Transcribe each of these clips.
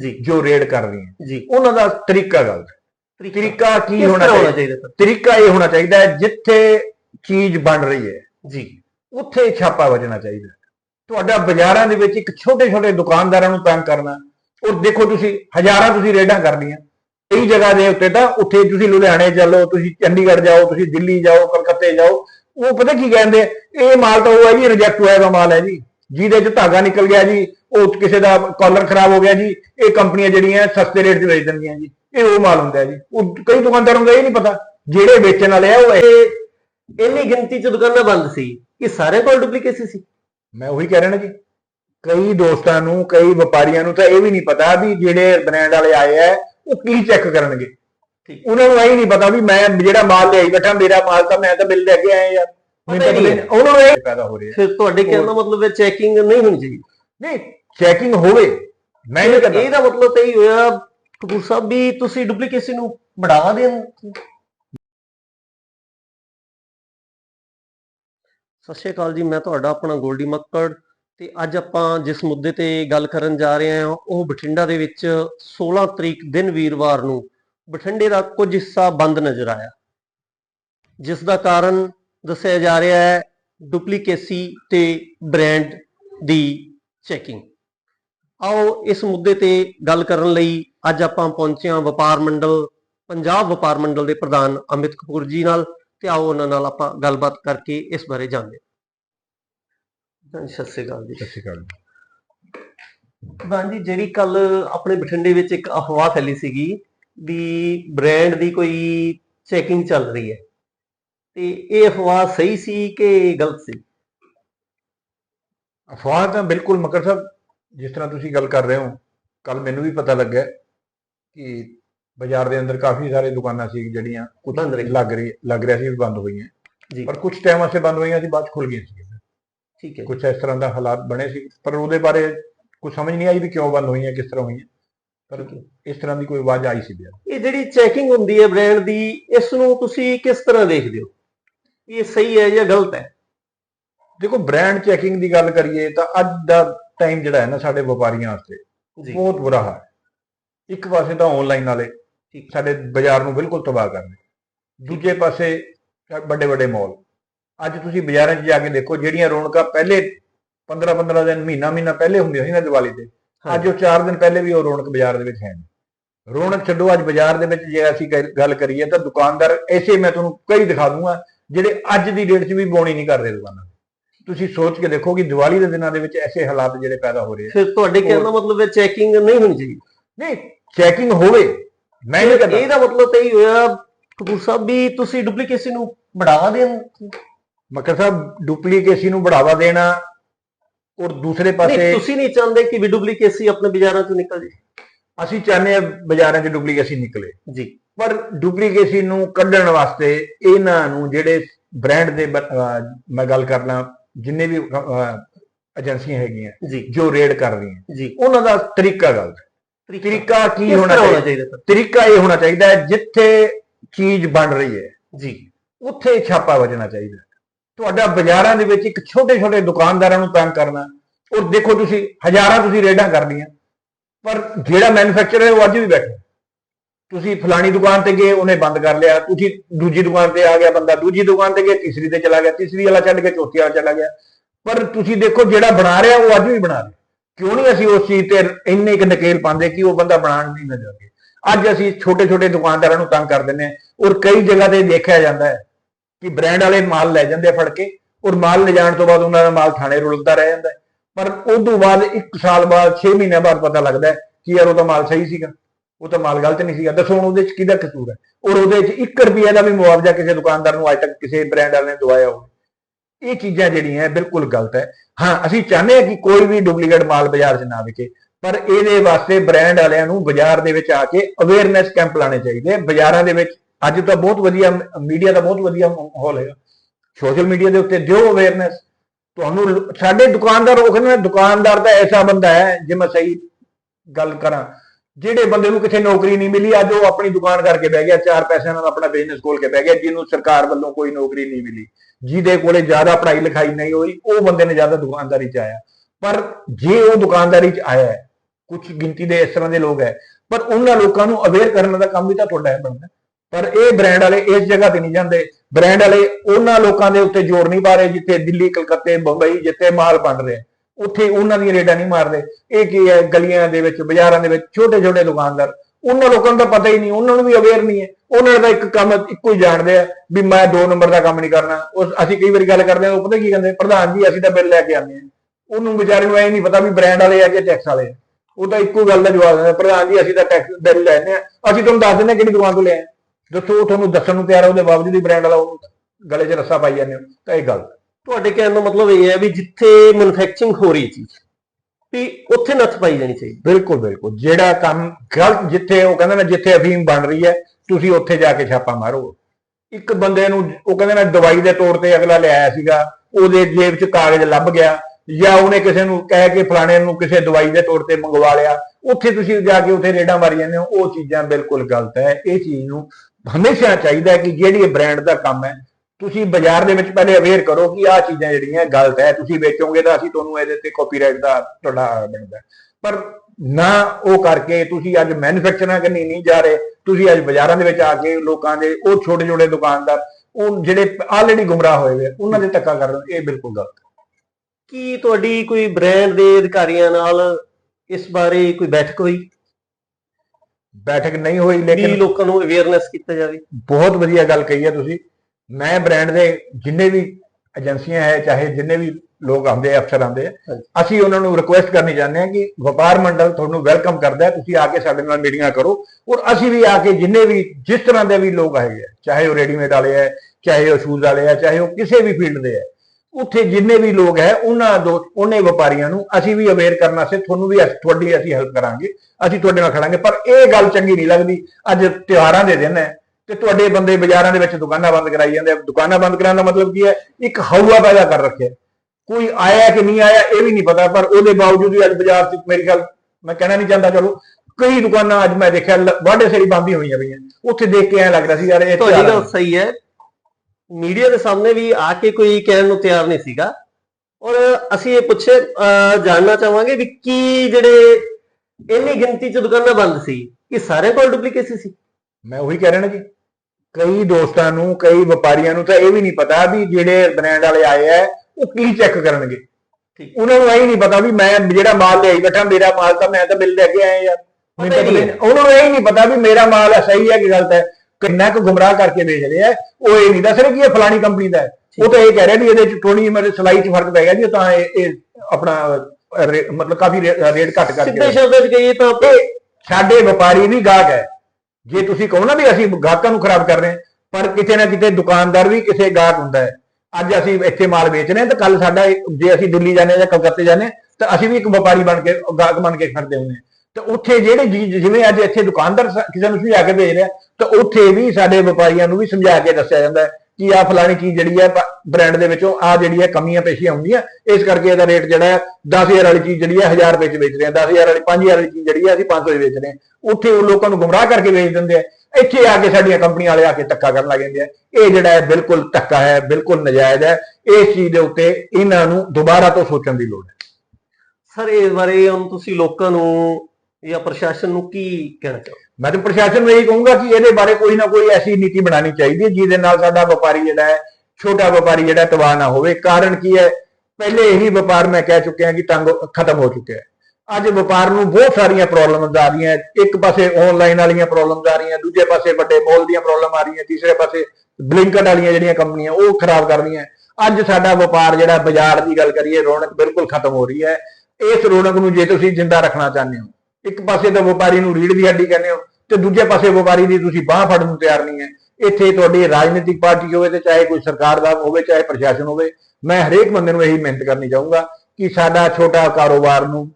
ਜੀ। ਜੋ ਰੇਡ ਕਰ ਰਹੀਆਂ ਜੀ। ਉਹਨਾਂ ਦਾ ਤਰੀਕਾ ਗਲਤ ਤਰੀਕਾ। ਕੀ ਹੋਣਾ ਚਾਹੀਦਾ? ਤਰੀਕਾ ਇਹ ਹੋਣਾ ਚਾਹੀਦਾ ਹੈ ਜਿੱਥੇ ਚੀਜ਼ ਬਣ ਰਹੀ ਹੈ ਜੀ। ਉੱਥੇ ਛਾਪਾ ਵੱਜਣਾ ਚਾਹੀਦਾ ਤੁਹਾਡਾ ਬਾਜ਼ਾਰਾਂ ਦੇ ਵਿੱਚ ਇੱਕ ਛੋਟੇ ਛੋਟੇ ਦੁਕਾਨਦਾਰਾਂ ਨੂੰ ਤੰਗ ਕਰਨਾ ਔਰ ਦੇਖੋ ਤੁਸੀਂ ਹਜ਼ਾਰਾਂ ਤੁਸੀਂ ਰੇਡਾਂ ਕਰਨੀਆਂ। ਕਈ ਜਗ੍ਹਾ ਦੇ ਉੱਤੇ ਤਾਂ ਉੱਥੇ ਤੁਸੀਂ ਲੁਧਿਆਣੇ ਚੱਲੋ ਤੁਸੀਂ ਚੰਡੀਗੜ੍ਹ ਜਾਓ ਤੁਸੀਂ ਦਿੱਲੀ ਜਾਓ ਕਲਕੱਤੇ ਜਾਓ ਉਹ ਪਤਾ ਕੀ ਕਹਿੰਦੇ? ਇਹ ਮਾਲ ਤਾਂ ਉਹ ਹੈ ਜੀ ਰਿਜੈਕਟ ਹੋਇਆ ਦਾ ਮਾਲ ਹੈ ਜੀ। ਜਿਹਦੇ 'ਚ ਧਾਗਾ ਨਿਕਲ ਗਿਆ ਜੀ ਉਹ ਕਿਸੇ ਦਾ ਕਾਲਰ ਖਰਾਬ ਹੋ ਗਿਆ ਜੀ ਇਹ ਕੰਪਨੀਆਂ ਜਿਹੜੀਆਂ ਸਸਤੇ ਰੇਟ 'ਤੇ ਵੇਚ ਦਿੰਦੀਆਂ ਜੀ ਇਹ ਉਹ ਮਾਲ ਹੁੰਦਾ ਜੀ। ਉਹ ਕਈ ਦੁਕਾਨਦਾਰਾਂ ਨੂੰ ਇਹ ਨਹੀਂ ਪਤਾ ਜਿਹੜੇ ਵੇਚਣ ਵਾਲੇ ਆ ਉਹ ਇਹ ਇੰਨੀ ਗਿਣਤੀ ਚ ਦੁਕਾਨਾਂ ਬੰਦ ਸੀ ਇਹ ਸਾਰੇ ਕੋਲ ਡੁਪਲੀਕੇਸੀ ਸੀ। ਮੈਂ ਉਹੀ ਕਹਿ ਰਿਹਾ ਨਾ ਜੀ ਕਈ ਦੋਸਤਾਂ ਨੂੰ ਕਈ ਵਪਾਰੀਆਂ ਨੂੰ ਤਾਂ ਇਹ ਵੀ ਨਹੀਂ ਪਤਾ ਵੀ ਜਿਹੜੇ ਬ੍ਰਾਂਡ ਵਾਲੇ ਆਏ ਆ ਉਹ ਕੀ ਚੈੱਕ ਕਰਨਗੇ। ਠੀਕ। ਉਹਨਾਂ ਨੂੰ ਇਹ ਨਹੀਂ ਪਤਾ ਵੀ ਮੈਂ ਜਿਹੜਾ ਮਾਲ ਲਿਆਈ ਬੈਠਾ ਮੇਰਾ ਮਾਲ ਤਾਂ ਮੈਂ ਤਾਂ ਬਿੱਲ ਲੈ ਕੇ ਆਇਆ ਯਾਰ। ਪਤਾ ਹੀ ਹੀ। ਨਹੀਂ। ਉਹਨਾਂ ਨੂੰ ਇਹ ਪੈਦਾ ਹੋ ਰਿਹਾ ਫਿਰ ਤੁਹਾਡੇ ਕਹਿਣ ਦਾ ਮਤਲਬ ਹੈ ਚੈਕਿੰਗ ਨਹੀਂ ਹੋਣੀ ਚਾਹੀਦੀ। ਨਹੀਂ ਚੈਕਿੰਗ ਹੋਵੇ। ਮੈਂ ਇਹ ਕਹਿੰਦਾ। ਇਹਦਾ ਮਤਲਬ ਤਾਂ ਇਹ ਹੋਇਆ ਕਪੂਰ ਸਾਹਿਬ ਵੀ ਤੁਸੀਂ ਡੁਪਲੀਕੇਸੀ ਨੂੰ ਬੜਾਵਾ ਦੇਣ। ਸਤਿ ਸ਼੍ਰੀ ਅਕਾਲ ਜੀ ਮੈਂ ਤੁਹਾਡਾ ਆਪਣਾ ਗੋਲਡੀ ਮੱਕੜ ਤੇ ਅੱਜ ਆਪਾਂ ਜਿਸ ਮੁੱਦੇ ਤੇ ਗੱਲ ਕਰਨ ਜਾ ਰਹੇ ਹਾਂ ਉਹ ਬਠਿੰਡਾ ਦੇ ਵਿੱਚ 16 ਤਰੀਕ ਦਿਨ ਵੀਰਵਾਰ ਨੂੰ ਬਠਿੰਡੇ ਦਾ ਕੁਝ ਹਿੱਸਾ ਬੰਦ ਨਜ਼ਰ ਆਇਆ। ਜਿਸ ਦਾ ਕਾਰਨ ਦੱਸਿਆ ਜਾ ਰਿਹਾ ਹੈ ਡੁਪਲੀਕੇਸੀ ਤੇ ਬ੍ਰਾਂਡ ਦੀ ਚੈਕਿੰਗ। ਆਓ ਇਸ ਮੁੱਦੇ ਤੇ ਗੱਲ ਕਰਨ ਲਈ ਅੱਜ ਆਪਾਂ ਪਹੁੰਚੇ ਹਾਂ ਵਪਾਰ ਮੰਡਲ ਪੰਜਾਬ ਵਪਾਰ ਮੰਡਲ ਦੇ ਪ੍ਰਧਾਨ ਅਮਿਤ ਕਪੂਰ ਜੀ ਨਾਲ ਤੇ ਆਓ ਉਹਨਾਂ ਨਾਲ ਆਪਾਂ ਗੱਲਬਾਤ ਕਰਕੇ ਇਸ ਬਾਰੇ ਜਾਣਦੇ ਹਾਂ। ਸਤਿ ਸ਼੍ਰੀ ਅਕਾਲ ਜੀ। ਸਤਿ ਸ਼੍ਰੀ ਅਕਾਲ ਪ੍ਰਧਾਨ ਜੀ ਜਿਹੜੀ ਕੱਲ ਆਪਣੇ ਬਠਿੰਡੇ ਵਿੱਚ ਇੱਕ ਅਫਵਾਹ ਫੈਲੀ ਸੀਗੀ ਵੀ ਬ੍ਰਾਂਡ ਦੀ ਕੋਈ ਚੈਕਿੰਗ ਚੱਲ ਰਹੀ ਹੈ। ਤੇ ਇਹ ਅਫਵਾਹ ਸਹੀ ਸੀ ਕਿ ਗਲਤ ਸੀ? ਅਫਵਾਹ ਤਾਂ ਬਿਲਕੁਲ ਮਕਰ ਸਾਹਿਬ ਜਿਸ ਤਰ੍ਹਾਂ ਤੁਸੀਂ ਗੱਲ ਕਰ ਰਹੇ ਹੋ ਕੱਲ ਮੈਨੂੰ ਵੀ ਪਤਾ ਲੱਗਾ ਕਿ ਬਾਜ਼ਾਰ ਦੇ ਅੰਦਰ ਕਾਫੀ ਸਾਰੇ ਦੁਕਾਨਾਂ ਸੀ ਜਿਹੜੀਆਂ ਕੁਝ। ਲੱਗ ਰਹੀ ਲੱਗ ਰਿਹਾ ਸੀ ਵੀ ਬੰਦ ਹੋਈਆਂ। ਜੀ। ਪਰ ਕੁਝ ਟਾਈਮ ਵਾਸਤੇ ਬੰਦ ਹੋਈਆਂ ਸੀ ਬਾਅਦ ਖੁੱਲ ਗਈਆਂ ਸੀ। ਠੀਕ ਹੈ ਕੁਝ ਇਸ ਤਰ੍ਹਾਂ ਦਾ ਹਾਲਾਤ ਬਣੇ ਸੀ ਪਰ ਉਹਦੇ ਬਾਰੇ ਕੁਝ ਸਮਝ ਨਹੀਂ ਆਈ ਵੀ ਕਿਉਂ ਬੰਦ ਹੋਈਆਂ ਕਿਸ ਤਰ੍ਹਾਂ ਹੋਈਆਂ। ਪਰ ਇਸ ਤਰ੍ਹਾਂ ਦੀ ਕੋਈ ਆਵਾਜ਼ ਆਈ ਸੀ ਬਿਆ ਇਹ ਜਿਹੜੀ ਚੈਕਿੰਗ ਹੁੰਦੀ ਹੈ ਬ੍ਰਾਂਡ ਦੀ ਇਸ ਨੂੰ ਤੁਸੀਂ ਕਿਸ ਤਰ੍ਹਾਂ ਦੇਖਦੇ ਹੋ? ਇਹ ਸਹੀ ਹੈ ਜਾਂ ਗਲਤ ਹੈ? ਦੇਖੋ ਬ੍ਰਾਂਡ ਚੈਕਿੰਗ ਦੀ ਗੱਲ ਕਰੀਏ ਤਾਂ ਅੱਜ ਦਾ ਟਾਈਮ ਜਿਹੜਾ ਹੈ ਨਾ ਸਾਡੇ ਵਪਾਰੀਆਂ ਵਾਸਤੇ ਬਹੁਤ ਬੁਰਾ ਹਾਲ ਹੈ। ਇੱਕ ਪਾਸੇ ਤਾਂ ਆਨਲਾਈਨ ਵਾਲੇ ਠੀਕ। ਸਾਡੇ ਬਾਜ਼ਾਰ ਨੂੰ ਬਿਲਕੁਲ ਤਬਾਹ ਕਰ ਰਹੇ ਦੂਜੇ ਪਾਸੇ ਵੱਡੇ ਵੱਡੇ ਮਾਲ ਅੱਜ ਤੁਸੀਂ ਬਾਜ਼ਾਰਾਂ 'ਚ ਜਾ ਕੇ ਦੇਖੋ ਜਿਹੜੀਆਂ ਰੌਣਕਾਂ ਪਹਿਲੇ 15 15 ਦਿਨ ਮਹੀਨਾ ਮਹੀਨਾ ਪਹਿਲੇ ਹੁੰਦੀਆਂ ਸੀ ਨਾ ਦੀਵਾਲੀ ਤੇ ਅੱਜ ਉਹ 4 ਦਿਨ ਪਹਿਲੇ ਵੀ ਉਹ ਰੌਣਕ ਬਾਜ਼ਾਰ ਦੇ ਵਿੱਚ ਹੈ ਰੌਣਕ ਛੱਡੋ ਅੱਜ ਬਾਜ਼ਾਰ ਦੇ ਵਿੱਚ ਜੇ ਅਸੀਂ ਗੱਲ ਕਰੀਏ ਤਾਂ ਦੁਕਾਨਦਾਰ ਐਸੇ ਮੈਂ ਤੁਹਾਨੂੰ ਕਈ ਦਿਖਾ ਦੂੰਗਾ ਜਿਹੜੇ ਅੱਜ ਦੀ ਡੇਟ 'ਚ ਵੀ ਬੋਣੀ ਨਹੀਂ ਕਰ ਰਹੇ ਦੁਕਾਨਾਂ ਤੁਸੀਂ ਸੋਚ ਕੇ ਦੇਖੋ ਕਿ ਦੀਵਾਲੀ ਦੇ ਦਿਨਾਂ ਦੇ ਵਿੱਚ ਐਸੇ ਹਾਲਾਤ ਜਿਹੜੇ ਪੈਦਾ ਹੋ ਰਹੇ ਆ। ਫਿਰ ਤੁਹਾਡੇ ਕਹਿਣ ਦਾ ਮਤਲਬ ਹੈ ਚੈਕਿੰਗ ਨਹੀਂ ਹੋਣੀ ਚਾਹੀਦੀ? ਨਹੀਂ ਚੈਕਿੰਗ ਹੋਵੇ। ਮੈਂ ਇਹ ਕਹਿੰਦਾ। ਇਹਦਾ ਮਤਲਬ ਤਾਂ ਇਹ ਹੋਇਆ ਕਪੂਰ ਸਾਹਿਬ ਵੀ ਤੁਸੀਂ ਡੁਪਲੀਕੇਸੀ ਨੂੰ ਬੜਾਵਾ ਦੇਣ। ਮੱਕਰ ਸਾਹਿਬ ਡੁਪਲੀਕੇਸੀ ਨੂੰ ਬੜਾਵਾ ਦੇਣਾ ਔਰ ਦੂਸਰੇ ਪਾਸੇ ਤੁਸੀਂ ਨਹੀਂ ਚਾਹੁੰਦੇ ਕਿ ਵੀ ਡੁਪਲੀਕੇਸੀ ਆਪਣੇ ਬਾਜ਼ਾਰਾਂ ਚੋਂ ਨਿਕਲ ਜੇ ਅਸੀਂ ਚਾਹੁੰਦੇ ਹਾਂ ਬਾਜ਼ਾਰਾਂ 'ਚ ਡੁਪਲੀਕੇਸੀ ਨਿਕਲੇ। ਜੀ। ਪਰ ਡੁਪਲੀਕੇਸੀ ਨੂੰ ਕੱਢਣ ਵਾਸਤੇ ਇਹਨਾਂ ਨੂੰ ਜਿਹੜੇ ਬ੍ਰਾਂਡ ਦੇ ਮੈਂ ਗੱਲ ਕਰਨਾ ਜਿੰਨੇ ਵੀ ਏਜੰਸੀਆਂ ਹੈਗੀਆਂ ਜੀ। ਰੇਡ ਕਰ ਰਹੀਆਂ ਜੀ। ਉਹਨਾਂ ਦਾ ਤਰੀਕਾ ਗਲਤ ਤਰੀਕਾ। ਕੀ ਹੋਣਾ ਚਾਹੀਦਾ? ਤਰੀਕਾ ਇਹ ਹੋਣਾ ਚਾਹੀਦਾ ਹੈ ਜਿੱਥੇ ਚੀਜ਼ ਬਣ ਰਹੀ ਹੈ ਜੀ। ਉੱਥੇ ਛਾਪਾ ਵੱਜਣਾ ਚਾਹੀਦਾ। ਤੁਹਾਡਾ ਬਾਜ਼ਾਰਾਂ ਦੇ ਵਿੱਚ ਇੱਕ ਛੋਟੇ ਛੋਟੇ ਦੁਕਾਨਦਾਰਾਂ ਨੂੰ ਤੰਗ ਕਰਨਾ ਔਰ ਦੇਖੋ ਤੁਸੀਂ ਹਜ਼ਾਰਾਂ ਤੁਸੀਂ ਰੇਡਾਂ ਕਰਨੀਆਂ ਪਰ ਜਿਹੜਾ ਮੈਨੂਫੈਕਚਰਰ ਹੈ, ਉਹ ਅੱਜ ਵੀ ਬੈਠਾ। ਤੁਸੀਂ ਫਲਾਣੀ ਦੁਕਾਨ ਤੇ ਗਏ, ਉਹਨੇ ਬੰਦ ਕਰ ਲਿਆ। ਤੁਸੀਂ ਦੂਜੀ ਦੁਕਾਨ ਤੇ ਆ ਗਿਆ ਬੰਦਾ, ਦੂਜੀ ਦੁਕਾਨ ਤੇ ਗਏ, ਤੀਸਰੀ ਤੇ ਚਲਾ ਗਿਆ, ਤੀਸਰੀ ਵਾਲਾ ਛੱਡ ਕੇ ਚੌਥੀ ਵਾਲਾ ਚਲਾ ਗਿਆ। ਪਰ ਤੁਸੀਂ ਦੇਖੋ, ਜਿਹੜਾ ਬਣਾ ਰਿਹਾ, ਉਹ ਅੱਜ ਵੀ ਬਣਾ ਰਿਹਾ। ਕਿਉਂ ਨਹੀਂ ਅਸੀਂ ਉਸ ਚੀਜ਼ ਤੇ ਇੰਨੇ ਕੁ ਨਕੇਲ ਪਾਉਂਦੇ ਕਿ ਉਹ ਬੰਦਾ ਬਣਾਉਣ ਨਹੀਂ ਨਾ ਜਾਵੇ? ਅੱਜ ਅਸੀਂ ਛੋਟੇ ਛੋਟੇ ਦੁਕਾਨਦਾਰਾਂ ਨੂੰ ਤੰਗ ਕਰ ਦਿੰਦੇ ਹਾਂ ਔਰ ਕਈ ਜਗ੍ਹਾ ਤੇ ਦੇਖਿਆ ਜਾਂਦਾ ਹੈ ਕਿ ਬ੍ਰਾਂਡ ਵਾਲੇ ਮਾਲ ਲੈ ਜਾਂਦੇ ਆ ਫੜ ਕੇ ਔਰ ਮਾਲ ਲਿਜਾਣ ਤੋਂ ਬਾਅਦ ਉਹਨਾਂ ਦਾ ਮਾਲ ਥਾਣੇ ਰੁਲਦਾ ਰਹਿ ਜਾਂਦਾ ਹੈ। ਪਰ ਉਸ ਤੋਂ ਬਾਅਦ 1 ਸਾਲ ਬਾਅਦ 6 ਮਹੀਨਿਆਂ ਬਾਅਦ ਪਤਾ ਲੱਗਦਾ ਕਿ ਯਾਰ ਉਹ ਤਾਂ ਮਾਲ ਸਹੀ ਸੀਗਾ। ਉਹ ਤਾਂ ਮਾਲ ਗਲਤ ਨਹੀਂ ਸੀਗਾ। ਦੱਸੋ ਹੁਣ ਉਹਦੇ 'ਚ ਕਿਹਦਾ ਕਸੂਰ ਹੈ? ਔਰ ਉਹਦੇ 'ਚ 1 ਰੁਪਿਆ ਦਾ ਵੀ ਮੁਆਵਜ਼ਾ ਕਿਸੇ ਦੁਕਾਨਦਾਰ ਨੂੰ ਅੱਜ ਤੱਕ ਕਿਸੇ ਬ੍ਰਾਂਡ ਵਾਲੇ ਨੇ ਦਵਾਇਆ ਹੋਵੇ। ਇਹ ਚੀਜ਼ਾਂ ਜਿਹੜੀਆਂ ਬਿਲਕੁਲ ਗਲਤ ਹੈ। ਹਾਂ, ਅਸੀਂ ਚਾਹੁੰਦੇ ਹਾਂ ਕਿ ਕੋਈ ਵੀ ਡੁਪਲੀਕੇਟ ਮਾਲ ਬਾਜ਼ਾਰ 'ਚ ਨਾ ਵਿਕੇ, ਪਰ ਇਹਦੇ ਵਾਸਤੇ ਬ੍ਰਾਂਡ ਵਾਲਿਆਂ ਨੂੰ ਬਾਜ਼ਾਰ ਦੇ ਵਿੱਚ ਆ ਕੇ ਅਵੇਅਰਨੈਸ ਕੈਂਪ ਲਾਣੇ ਚਾਹੀਦੇ ਬਾਜ਼ਾਰਾਂ ਦੇ ਵਿੱਚ ਅੱਜ ਤਾਂ ਬਹੁਤ ਵਧੀਆ ਮੀਡੀਆ ਦਾ ਬਹੁਤ ਵਧੀਆ ਮਾਹੌਲ ਹੈਗਾ। ਸੋਸ਼ਲ ਮੀਡੀਆ ਦੇ ਉੱਤੇ ਦਿਓ ਅਵੇਅਰਨੈਸ ਤੁਹਾਨੂੰ ਸਾਡੇ ਦੁਕਾਨਦਾਰ, ਉਹ ਕਹਿੰਦੇ ਦੁਕਾਨਦਾਰ ਤਾਂ ਐਸਾ ਬੰਦਾ ਹੈ, ਜੇ ਮੈਂ ਸਹੀ ਗੱਲ ਕਰਾਂ, ਜਿਹੜੇ ਬੰਦੇ ਨੂੰ ਕਿਥੇ ਨੌਕਰੀ ਨਹੀਂ ਮਿਲੀ, ਅੱਜ ਉਹ ਆਪਣੀ ਦੁਕਾਨ ਕਰਕੇ ਬਹਿ ਗਿਆ, ਚਾਰ ਪੈਸਿਆਂ ਨਾਲ ਆਪਣਾ ਬਿਜ਼ਨਸ ਖੋਲ ਕੇ ਬਹਿ ਗਿਆ, ਜਿਹਨੂੰ ਸਰਕਾਰ ਵੱਲੋਂ ਕੋਈ ਨੌਕਰੀ ਨਹੀਂ ਮਿਲੀ, ਜਿਹਦੇ ਕੋਲੇ ਜ਼ਿਆਦਾ ਪੜ੍ਹਾਈ ਲਿਖਾਈ ਨਹੀਂ ਹੋਈ, ਉਹ ਬੰਦੇ ਨੇ ਜ਼ਿਆਦਾ ਦੁਕਾਨਦਾਰੀ 'ਚ ਆਇਆ। ਪਰ ਜੇ ਉਹ ਦੁਕਾਨਦਾਰੀ 'ਚ ਆਇਆ ਹੈ ਕੁਝ ਗਿਣਤੀ ਦੇ ਇਸ ਤਰ੍ਹਾਂ ਦੇ ਲੋਕ ਹੈ, ਪਰ ਉਹਨਾਂ ਲੋਕਾਂ ਨੂੰ ਅਵੇਅਰ ਕਰਨ ਦਾ ਕੰਮ ਵੀ ਤਾਂ ਤੁਹਾਡਾ ਹੈ ਬਣਦਾ ਪਰ ਇਹ ਬ੍ਰਾਂਡ ਵਾਲੇ ਇਸ ਜਗ੍ਹਾ ਤੇ ਨਹੀਂ ਜਾਂਦੇ। ਬ੍ਰਾਂਡ ਵਾਲੇ ਉਹਨਾਂ ਲੋਕਾਂ ਦੇ ਉੱਤੇ ਜ਼ੋਰ ਨਹੀਂ ਪਾ ਰਹੇ ਜਿੱਥੇ ਦਿੱਲੀ, ਕਲਕੱਤੇ, ਬੰਬਈ ਜਿੱਥੇ ਮਾਲ ਬਣ ਰਿਹਾ। ਉੱਥੇ ਉਹਨਾਂ ਦੀਆਂ ਰੇਡਾਂ ਨਹੀਂ ਮਾਰਦੇ। ਇਹ ਕੀ ਹੈ? ਗਲੀਆਂ ਦੇ ਵਿੱਚ, ਬਾਜ਼ਾਰਾਂ ਦੇ ਵਿੱਚ ਛੋਟੇ ਛੋਟੇ ਦੁਕਾਨਦਾਰ। ਉਹਨਾਂ ਲੋਕਾਂ ਨੂੰ ਤਾਂ ਪਤਾ ਹੀ ਨਹੀਂ, ਉਹਨਾਂ ਨੂੰ ਵੀ ਅਵੇਅਰ ਨਹੀਂ ਹੈ। ਉਹਨਾਂ ਦਾ ਇੱਕ ਕੰਮ ਇੱਕੋ ਹੀ ਜਾਣਦੇ ਆ ਵੀ ਮੈਂ ਦੋ ਨੰਬਰ ਦਾ ਕੰਮ ਨਹੀਂ ਕਰਨਾ। ਉਹ ਅਸੀਂ ਕਈ ਵਾਰੀ ਗੱਲ ਕਰਦੇ ਆ ਉਹ ਪਤਾ ਕੀ ਕਹਿੰਦੇ? ਪ੍ਰਧਾਨ ਜੀ, ਅਸੀਂ ਤਾਂ ਬਿੱਲ ਲੈ ਕੇ ਆਉਂਦੇ ਆ ਉਹਨੂੰ ਵਿਚਾਰੇ ਨੂੰ ਐ ਨਹੀਂ ਪਤਾ ਵੀ ਬ੍ਰਾਂਡ ਵਾਲੇ ਆ ਕਿ ਟੈਕਸ ਵਾਲੇ ਆ। ਉਹ ਤਾਂ ਇੱਕੋ ਗੱਲ ਦਾ ਜਵਾਬ ਦਿੰਦੇ ਪ੍ਰਧਾਨ ਜੀ, ਅਸੀਂ ਤਾਂ ਟੈਕਸ ਬਿੱਲ ਲੈਣੇ ਆ ਅਸੀਂ ਤੁਹਾਨੂੰ ਦੱਸ ਦਿੰਦੇ ਹਾਂ ਕਿਹੜੀ ਦੁਕਾਨ ਤੋਂ ਲਿਆ ਦੱਸੋ ਉਹ ਤੁਹਾਨੂੰ ਦੱਸਣ ਨੂੰ ਤਿਆਰ ਆ ਉਹਦੇ ਬਾਵਜੂਦ ਹੀ ਬ੍ਰਾਂਡ ਵਾਲਾ ਉਹਨੂੰ ਗਲੇ 'ਚ ਰੱਸਾ ਪਾਈ ਜਾਂਦੇ ਹੋ ਤਾਂ ਇਹ ਗੱਲ। ਤੁਹਾਡੇ ਕਹਿਣ ਦਾ ਮਤਲਬ ਇਹ ਹੈ ਵੀ ਜਿੱਥੇ ਮੈਨੂਫੈਕਚਰਿੰਗ ਹੋ ਰਹੀ ਚੀਜ਼ ਵੀ ਉੱਥੇ ਨੱਥ ਪਾਈ ਜਾਣੀ ਚਾਹੀਦੀ। ਬਿਲਕੁਲ ਬਿਲਕੁਲ। ਜਿਹੜਾ ਕੰਮ ਗਲਤ ਜਿੱਥੇ ਉਹ ਕਹਿੰਦੇ ਨੇ ਜਿੱਥੇ ਅਫੀਮ ਬਣ ਰਹੀ ਹੈ ਤੁਸੀਂ ਉੱਥੇ ਜਾ ਕੇ ਛਾਪਾ ਮਾਰੋ। ਇੱਕ ਬੰਦੇ ਨੂੰ ਉਹ ਕਹਿੰਦੇ ਨੇ ਦਵਾਈ ਦੇ ਤੌਰ ਤੇ ਅਗਲਾ ਲਿਆਇਆ ਸੀਗਾ ਉਹਦੇ ਜੇਬ 'ਚ ਕਾਗਜ਼ ਲੱਭ ਗਿਆ ਜਾਂ ਉਹਨੇ ਕਿਸੇ ਨੂੰ ਕਹਿ ਕੇ ਫਲਾਣੇ ਨੂੰ ਕਿਸੇ ਦਵਾਈ ਦੇ ਤੌਰ ਤੇ ਮੰਗਵਾ ਲਿਆ ਉੱਥੇ ਤੁਸੀਂ ਜਾ ਕੇ ਉੱਥੇ ਰੇਡਾਂ ਮਾਰੀ ਜਾਂਦੇ ਹੋ ਉਹ ਚੀਜ਼ਾਂ ਬਿਲਕੁਲ ਗਲਤ ਹੈ। ਇਹ ਚੀਜ਼ ਨੂੰ ਹਮੇਸ਼ਾ ਚਾਹੀਦਾ ਹੈ ਕਿ ਜਿਹੜੀ ਇਹ ਬ੍ਰਾਂਡ ਦਾ ਕੰਮ ਹੈ, ਤੁਸੀਂ ਬਾਜ਼ਾਰ ਦੇ ਵਿੱਚ ਪਹਿਲੇ ਅਵੇਅਰ ਕਰੋ ਕਿ ਆਹ ਚੀਜ਼ਾਂ ਜਿਹੜੀਆਂ ਗਲਤ ਹੈ, ਤੁਸੀਂ ਵੇਚੋਗੇ ਤਾਂ ਅਸੀਂ ਤੁਹਾਨੂੰ ਇਹਦੇ ਤੇ ਕਾਪੀਰਾਈਟ ਦਾ ਤੁਹਾਡਾ ਬਣਦਾ ਪਰ ਨਾ ਉਹ ਕਰਕੇ ਤੁਸੀਂ ਅੱਜ ਮੈਨੂਫੈਕਚਰਾਂ ਕਰਨੀ ਨਹੀਂ ਜਾ ਰਹੇ, ਤੁਸੀਂ ਅੱਜ ਬਾਜ਼ਾਰਾਂ ਦੇ ਵਿੱਚ ਆ ਕੇ ਲੋਕਾਂ ਦੇ, ਉਹ ਛੋਟੇ ਛੋਟੇ ਦੁਕਾਨਦਾਰ, ਉਹ ਜਿਹੜੇ ਆਲਰੇਡੀ ਗੁੰਮਰਾਹ ਹੋਏ ਹੋਏ ਉਹਨਾਂ ਦੇ ਧੱਕਾ ਕਰਨ, ਇਹ ਬਿਲਕੁਲ ਗਲਤ ਕੀ ਤੁਹਾਡੀ ਕੋਈ ਬ੍ਰਾਂਡ ਦੇ ਅਧਿਕਾਰੀਆਂ ਨਾਲ ਇਸ ਬਾਰੇ ਕੋਈ ਬੈਠਕ ਹੋਈ? ਬੈਠਕ ਨਹੀਂ ਹੋਈ ਵੀ ਲੇਕਿਨ ਲੋਕਾਂ ਨੂੰ ਅਵੇਅਰਨੈਸ ਕੀਤਾ ਜਾਵੇ। ਬਹੁਤ ਵਧੀਆ ਗੱਲ ਕਹੀ ਹੈ ਤੁਸੀਂ। ਮੈਂ ਬ੍ਰਾਂਡ ਦੇ ਜਿੰਨੇ ਵੀ ਏਜੰਸੀਆਂ ਹੈ ਚਾਹੇ ਜਿੰਨੇ ਵੀ ਲੋਕ ਆਉਂਦੇ ਆ ਅਫਸਰ ਆਉਂਦੇ ਆ। ਅਸੀਂ ਉਹਨਾਂ ਨੂੰ ਰਿਕੁਐਸਟ ਕਰਨੀ ਚਾਹੁੰਦੇ ਹਾਂ ਕਿ ਵਪਾਰ ਮੰਡਲ ਤੁਹਾਨੂੰ ਵੈਲਕਮ ਕਰਦਾ ਹੈ ਤੁਸੀਂ ਆ ਕੇ ਸਾਡੇ ਨਾਲ ਮੀਟਿੰਗਾਂ ਕਰੋ। ਔਰ ਅਸੀਂ ਵੀ ਆ ਕੇ ਜਿੰਨੇ ਵੀ ਜਿਸ ਤਰ੍ਹਾਂ ਦੇ ਵੀ ਲੋਕ ਹੈਗੇ ਆ ਚਾਹੇ ਉਹ ਰੈਡੀਮੇਡ ਵਾਲੇ ਆ ਚਾਹੇ ਉਹ ਸ਼ੂਜ਼ ਵਾਲੇ ਆ ਚਾਹੇ ਉਹ ਕਿਸੇ ਵੀ ਫੀਲਡ ਦੇ ਆ ਉੱਥੇ ਜਿੰਨੇ ਵੀ ਲੋਕ ਹੈ ਉਹਨਾਂ ਦੋ ਉਹਨੇ ਵਪਾਰੀਆਂ ਨੂੰ ਅਸੀਂ ਵੀ ਅਵੇਅਰ ਕਰਨ ਵਾਸਤੇ ਤੁਹਾਨੂੰ ਵੀ ਤੁਹਾਡੀ ਅਸੀਂ ਹੈਲਪ ਕਰਾਂਗੇ ਅਸੀਂ ਤੁਹਾਡੇ ਨਾਲ ਖੜਾਂਗੇ ਪਰ ਇਹ ਗੱਲ ਚੰਗੀ ਨਹੀਂ ਲੱਗਦੀ। ਅੱਜ ਤਿਉਹਾਰਾਂ ਦੇ ਦਿਨ ਹੈ ਤੇ ਤੁਹਾਡੇ ਬੰਦੇ ਬਾਜ਼ਾਰਾਂ ਦੇ ਵਿੱਚ ਦੁਕਾਨਾਂ ਬੰਦ ਕਰਾਈ ਜਾਂਦੇ ਆ। ਦੁਕਾਨਾਂ ਬੰਦ ਕਰਾਉਣ ਦਾ ਮਤਲਬ ਕੀ ਹੈ ਇੱਕ ਹਊਆ ਪੈਦਾ ਕਰ ਰੱਖਿਆ। ਕੋਈ ਆਇਆ ਕਿ ਨਹੀਂ ਆਇਆ ਇਹ ਵੀ ਨਹੀਂ ਪਤਾ ਪਰ ਉਹਦੇ ਬਾਵਜੂਦ ਵੀ ਅੱਜ ਬਾਜ਼ਾਰ 'ਚ ਮੇਰੇ ਖਿਆਲ ਮੈਂ ਕਹਿਣਾ ਨਹੀਂ ਚਾਹੁੰਦਾ ਚਲੋ ਕਈ ਦੁਕਾਨਾਂ ਅੱਜ ਮੈਂ ਦੇਖਿਆ ਵਾਢੇ ਸੇਰੀ ਬੰਦ ਹੀ ਹੋਈਆਂ ਪਈਆਂ। ਉੱਥੇ ਦੇਖ ਕੇ ਐ ਲੱਗ ਰਿਹਾ ਸੀ ਯਾਰ ਇਹ ਤੁਹਾਡੀ ਗੱਲ ਸਹੀ ਹੈ ਮੀਡੀਆ ਦੇ ਸਾਹਮਣੇ ਵੀ ਆ ਕੇ ਕੋਈ ਕਹਿਣ ਨੂੰ ਤਿਆਰ ਨਹੀਂ ਸੀਗਾ। ਔਰ ਅਸੀਂ ਇਹ ਪੁੱਛੇ ਜਾਣਨਾ ਚਾਹਾਂਗੇ ਵੀ ਕੀ ਜਿਹੜੇ ਇੰਨੀ ਗਿਣਤੀ ਚ ਦੁਕਾਨਾਂ ਬੰਦ ਸੀ ਕਿ ਸਾਰਿਆਂ ਕੋਲ ਡੁਪਲੀਕੇਸੀ ਸੀ? ਮੈਂ ਉਹੀ ਕਹਿ ਰਿਹਾ ਨਾ ਜੀ ਕਈ ਦੋਸਤਾਂ ਨੂੰ ਕਈ ਵਪਾਰੀਆਂ ਨੂੰ ਤਾਂ ਇਹ ਵੀ ਨਹੀਂ ਪਤਾ ਵੀ ਜਿਹੜੇ ਬ੍ਰਾਂਡ ਵਾਲੇ ਆਏ ਆ ਉਹ ਕੀ ਚੈੱਕ ਕਰਨਗੇ। ਠੀਕ। ਉਹਨਾਂ ਨੂੰ ਇਹ ਨਹੀਂ ਪਤਾ ਵੀ ਮੈਂ ਜਿਹੜਾ ਮਾਲ ਲਿਆਈ ਬੈਠਾ ਮੇਰਾ ਮਾਲ ਤਾਂ ਮੈਂ ਤਾਂ ਬਿੱਲ ਲੈ ਕੇ ਆਇਆ ਯਾਰ। ਉਹਨਾਂ ਨੂੰ ਇਹ ਨਹੀਂ ਪਤਾ ਵੀ ਮੇਰਾ ਮਾਲ ਹੈ ਸਹੀ ਹੈ ਕਿ ਗਲਤ ਹੈ। ਕਿੰਨਾ ਕੁ ਗੁੰਮਰਾਹ ਕਰਕੇ ਵੇਚ ਰਹੇ ਉਹ ਇਹ ਨਹੀਂ ਦੱਸ ਰਹੇ ਕਿ ਇਹ ਫਲਾਣੀ ਕੰਪਨੀ ਦਾ ਹੈ। ਉਹ ਤਾਂ ਇਹ ਕਹਿ ਰਿਹਾ ਵੀ ਇਹਦੇ ਚ ਥੋੜੀ ਮੇਰੇ ਸਲਾਈ ਚ ਫ਼ਰਕ ਪੈ ਗਿਆ ਜੀ ਤਾਂ ਇਹ ਇਹ ਆਪਣਾ ਮਤਲਬ ਕਾਫੀ ਰੇਟ ਘੱਟ ਕਰਕੇ ਸਿੱਧੇ ਸ਼ਬਦਾਂ ਚ ਕਹੀਏ ਤਾਂ ਸਾਡੇ ਵਪਾਰੀ ਵੀ ਗਾਹਕ ਹੈ। ਜੇ ਤੁਸੀਂ ਕਹੋ ਨਾ ਵੀ ਅਸੀਂ ਗਾਹਕਾਂ ਨੂੰ ਖਰਾਬ ਕਰ ਰਹੇ ਹਾਂ ਪਰ ਕਿਤੇ ਨਾ ਕਿਤੇ ਦੁਕਾਨਦਾਰ ਵੀ ਕਿਸੇ ਗਾਹਕ ਹੁੰਦਾ ਹੈ। ਅੱਜ ਅਸੀਂ ਇੱਥੇ ਮਾਲ ਵੇਚ ਰਹੇ ਹਾਂ ਤਾਂ ਕੱਲ ਸਾਡਾ ਜੇ ਅਸੀਂ ਦਿੱਲੀ ਜਾਂਦੇ ਹਾਂ ਜਾਂ ਕਲਕੱਤੇ ਜਾਂਦੇ ਹਾਂ ਤਾਂ ਅਸੀਂ ਵੀ ਇੱਕ ਵਪਾਰੀ ਬਣ ਕੇ ਗਾਹਕ ਬਣ ਕੇ ਖੜਦੇ ਹੁੰਦੇ ਹਾਂ। ਤੇ ਉੱਥੇ ਜਿਹੜੇ ਜੀ- ਜਿਵੇਂ ਅੱਜ ਇੱਥੇ ਦੁਕਾਨਦਾਰ ਕਿਸੇ ਨੂੰ ਸਮਝਾ ਕੇ ਭੇਜ ਰਿਹਾ, ਤਾਂ ਉੱਥੇ ਵੀ ਸਾਡੇ ਵਪਾਰੀਆਂ ਨੂੰ ਵੀ ਸਮਝਾ ਕੇ ਦੱਸਿਆ ਜਾਂਦਾ ਹੈ ਕਿ ਆਹ ਫਲਾਣੀ ਚੀਜ਼ ਜਿਹੜੀ ਹੈ ਬ੍ਰਾਂਡ ਦੇ ਵਿੱਚੋਂ ਆ ਜਿਹੜੀ ਹੈ ਕਮੀਆਂ ਪੇਸ਼ੀਆਂ ਹੁੰਦੀਆਂ ਇਸ ਕਰਕੇ ਇਹਦਾ ਰੇਟ ਜਿਹੜਾ ਹੈ 10000 ਵਾਲੀ ਚੀਜ਼ ਜਿਹੜੀ ਹੈ 1000 ਰੁਪਏ ਚ ਵੇਚ ਰਹੇ ਹਾਂ 10000 ਵਾਲੀ 5000 ਵਾਲੀ ਚੀਜ਼ ਜਿਹੜੀ ਹੈ ਅਸੀਂ 500 ਚ ਵੇਚ ਰਹੇ ਹਾਂ। ਉੱਥੇ ਉਹ ਲੋਕਾਂ ਨੂੰ ਗੁੰਮਰਾਹ ਕਰਕੇ ਵੇਚ ਦਿੰਦੇ ਆ। ਇੱਥੇ ਆ ਕੇ ਸਾਡੀਆਂ ਕੰਪਨੀਆਂ ਵਾਲੇ ਆ ਕੇ ਧੱਕਾ ਕਰਨ ਲੱਗ ਜਾਂਦੇ ਆ। ਇਹ ਜਿਹੜਾ ਹੈ ਬਿਲਕੁਲ ਧੱਕਾ ਹੈ, ਬਿਲਕੁਲ ਨਜਾਇਜ਼ ਹੈ। ਇਸ ਚੀਜ਼ ਦੇ ਉੱਤੇ ਇਹਨਾਂ ਨੂੰ ਦੁਬਾਰਾ ਤੋਂ ਸੋਚਣ ਦੀ ਲੋੜ ਹੈ। ਸਰ, ਇਸ ਬਾਰੇ ਹੁਣ ਤੁਸੀਂ ਲੋਕਾਂ ਨੂੰ ਜਾਂ ਪ੍ਰਸ਼ਾਸਨ ਨੂੰ ਕੀ ਕਹਿਣਾ ਚਾਹੋ ਮੈਂ ਤਾਂ ਪ੍ਰਸ਼ਾਸਨ ਨੂੰ ਇਹੀ ਕਹੂੰਗਾ ਕਿ ਇਹਦੇ ਬਾਰੇ ਕੋਈ ਨਾ ਕੋਈ ਐਸੀ ਨੀਤੀ ਬਣਾਉਣੀ ਚਾਹੀਦੀ ਹੈ, ਜਿਹਦੇ ਨਾਲ ਸਾਡਾ ਵਪਾਰੀ ਜਿਹੜਾ ਹੈ, ਛੋਟਾ ਵਪਾਰੀ ਜਿਹੜਾ ਤਬਾਹ ਨਾ ਹੋਵੇ। ਕਾਰਨ ਕੀ ਹੈ? ਪਹਿਲੇ ਇਹੀ ਵਪਾਰ ਮੈਂ ਕਹਿ ਚੁੱਕਿਆ ਕਿ ਤੰਗ ਖਤਮ ਹੋ ਚੁੱਕਿਆ ਹੈ। ਅੱਜ ਵਪਾਰ ਨੂੰ ਬਹੁਤ ਸਾਰੀਆਂ ਪ੍ਰੋਬਲਮਸ ਆ ਰਹੀਆਂ ਇੱਕ ਪਾਸੇ ਆਨਲਾਈਨ ਵਾਲੀਆਂ ਪ੍ਰੋਬਲਮਸ ਆ ਰਹੀਆਂ, ਦੂਜੇ ਪਾਸੇ ਵੱਡੇ ਮੋਲ ਦੀਆਂ ਪ੍ਰੋਬਲਮ ਆ ਰਹੀਆਂ, ਤੀਸਰੇ ਪਾਸੇ ਬਲਿੰਕਟ ਵਾਲੀਆਂ ਜਿਹੜੀਆਂ ਕੰਪਨੀਆਂ, ਉਹ ਖਰਾਬ ਕਰ ਰਹੀਆਂ ਅੱਜ ਸਾਡਾ ਵਪਾਰ ਜਿਹੜਾ ਬਾਜ਼ਾਰ ਦੀ ਗੱਲ ਕਰੀਏ, ਰੌਣਕ ਬਿਲਕੁਲ ਖਤਮ ਹੋ ਰਹੀ ਹੈ। ਇਸ ਰੌਣਕ ਨੂੰ ਜੇ ਤੁਸੀਂ ਜਿੰਦਾ ਰੱਖਣਾ ਚਾਹੁੰਦੇ ਹੋ ਇੱਕ ਪਾਸੇ ਤਾਂ ਵਪਾਰੀ ਨੂੰ ਰੀੜ ਦੀ ਹੱਡੀ ਕਹਿੰਦੇ ਹੋ ਤੇ ਦੂਜੇ ਪਾਸੇ ਵਪਾਰੀ ਦੀ ਤੁਸੀਂ ਬਾਹ ਫੜਨ ਨੂੰ ਤਿਆਰ ਨਹੀਂ ਹੈ। ਇੱਥੇ ਤੁਹਾਡੀ ਰਾਜਨੀਤਿਕ ਪਾਰਟੀ ਹੋਵੇ ਤੇ ਚਾਹੇ ਕੋਈ ਸਰਕਾਰ ਦਾ ਹੋਵੇ, ਚਾਹੇ ਪ੍ਰਸ਼ਾਸਨ ਹੋਵੇ, ਮੈਂ ਹਰੇਕ ਬੰਦੇ ਨੂੰ ਇਹੀ ਮਿਹਨਤ ਕਰਨੀ ਚਾਹੂੰਗਾ ਕਿ ਸਾਡਾ ਛੋਟਾ ਕਾਰੋਬਾਰ ਨੂੰ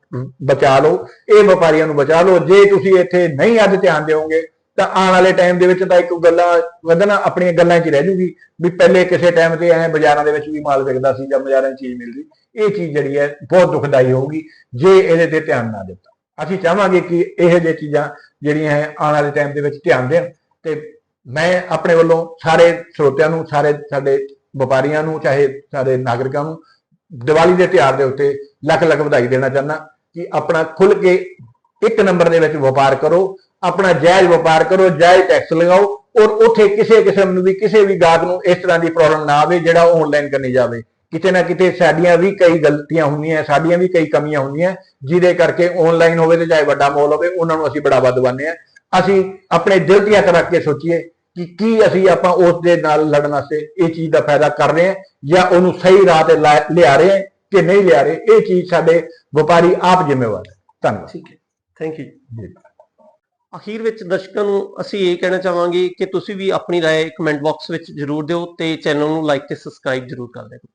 ਬਚਾ ਲਓ, ਇਹ ਵਪਾਰੀਆਂ ਨੂੰ ਬਚਾ ਲਓ। ਜੇ ਤੁਸੀਂ ਇੱਥੇ ਨਹੀਂ ਅੱਜ ਧਿਆਨ ਦਿਓਗੇ, ਤਾਂ ਆਉਣ ਵਾਲੇ ਟਾਈਮ ਦੇ ਵਿੱਚ ਤਾਂ ਇੱਕ ਗੱਲਾਂ ਵਧਣਾ ਆਪਣੀਆਂ ਗੱਲਾਂ 'ਚ ਰਹਿ ਜੂਗੀ ਵੀ ਪਹਿਲੇ ਕਿਸੇ ਟਾਈਮ ਤੇ ਐ ਬਾਜ਼ਾਰਾਂ ਦੇ ਵਿੱਚ ਵੀ ਮਾਲ ਵਿਕਦਾ ਸੀ ਜਾਂ ਬਾਜ਼ਾਰਾਂ 'ਚ ਚੀਜ਼ ਮਿਲਦੀ। ਇਹ ਚੀਜ਼ ਜਿਹੜੀ ਹੈ, ਬਹੁਤ ਦੁਖਦਾਈ ਹੋਊਗੀ ਜੇ ਇਹਦੇ ਤੇ ਧਿਆਨ ਨਾ ਦਿੱਤਾ। ਅਸੀਂ ਚਾਹਾਂਗੇ ਕਿ ਇਹੋ ਜਿਹੀ ਚੀਜ਼ਾਂ ਜਿਹੜੀਆਂ ਹੈ ਆਉਣ ਵਾਲੇ ਟਾਈਮ ਦੇ ਵਿੱਚ ਧਿਆਨ ਦੇਣ ਤੇ ਮੈਂ ਆਪਣੇ ਵੱਲੋਂ ਸਾਰੇ ਸਰੋਤਿਆਂ ਨੂੰ, ਸਾਰੇ ਸਾਡੇ ਵਪਾਰੀਆਂ ਨੂੰ, ਚਾਹੇ ਸਾਰੇ ਨਾਗਰਿਕਾਂ ਨੂੰ ਦੀਵਾਲੀ ਦੇ ਤਿਉਹਾਰ ਦੇ ਉੱਤੇ ਲੱਖ ਲੱਖ ਵਧਾਈ ਦੇਣਾ ਚਾਹੁੰਦਾ ਕਿ ਆਪਣਾ ਖੁੱਲ ਕੇ ਇੱਕ ਨੰਬਰ ਦੇ ਵਿੱਚ ਵਪਾਰ ਕਰੋ, ਆਪਣਾ ਜਾਇਜ਼ ਵਪਾਰ ਕਰੋ, ਜਾਇਜ਼ ਟੈਕਸ ਲਗਾਓ ਔਰ ਉੱਥੇ ਕਿਸੇ ਕਿਸਮ ਨੂੰ ਵੀ, ਕਿਸੇ ਵੀ ਗਾਹਕ ਨੂੰ ਇਸ ਤਰ੍ਹਾਂ ਦੀ ਪ੍ਰੋਬਲਮ ਨਾ ਆਵੇ ਜਿਹੜਾ ਆਨਲਾਈਨ ਕਰਨੀ ਜਾਵੇ। ਕਿਤੇ ਨਾ ਕਿਤੇ ਸਾਡੀਆਂ ਵੀ ਕਈ ਗਲਤੀਆਂ ਹੁੰਦੀਆਂ ਸਾਡੀਆਂ ਵੀ ਕਈ ਕਮੀਆਂ ਹੁੰਦੀਆਂ ਜਿਹਦੇ ਕਰਕੇ ਆਨਲਾਈਨ ਹੋਵੇ ਤੇ ਚਾਹੇ ਵੱਡਾ ਮੋਲ ਹੋਵੇ ਉਹਨਾਂ ਨੂੰ ਅਸੀਂ ਬੜਾਵਾ ਦਿਵਾਉਂਦੇ ਆ ਅਸੀਂ ਆਪਣੇ ਦਿਲ ਦੀਆਂ ਰੱਖ ਕੇ ਸੋਚੀਏ ਕਿ ਕੀ ਅਸੀਂ ਆਪਾਂ ਉਸ ਦੇ ਨਾਲ ਲੜਨ ਵਾਸਤੇ ਇਹ ਚੀਜ਼ ਦਾ ਫਾਇਦਾ ਕਰ ਰਹੇ ਹਾਂ ਜਾਂ ਉਹਨੂੰ ਸਹੀ ਰਾਹ ਤੇ ਲਾ- ਲਿਆ ਰਹੇ ਹਾਂ ਕਿ ਨਹੀਂ ਲਿਆ ਰਹੇ ਇਹ ਚੀਜ਼ ਸਾਡੇ ਵਪਾਰੀ ਆਪ ਜ਼ਿੰਮੇਵਾਰ ਹੈ ਧੰਨਵਾਦ ਠੀਕ ਹੈ ਥੈਂਕ ਯੂ ਜੀ। ਅਖੀਰ ਵਿੱਚ ਦਰਸ਼ਕਾਂ ਨੂੰ ਅਸੀਂ ਇਹ ਕਹਿਣਾ ਚਾਹਾਂਗੇ ਕਿ ਤੁਸੀਂ ਵੀ ਆਪਣੀ رائے ਕਮੈਂਟ ਬਾਕਸ ਵਿੱਚ ਜ਼ਰੂਰ ਦਿਓ ਤੇ ਚੈਨਲ ਨੂੰ ਲਾਈਕ ਤੇ ਸਬਸਕ੍ਰਾਈਬ ਜ਼ਰੂਰ ਕਰ ਦਿਓ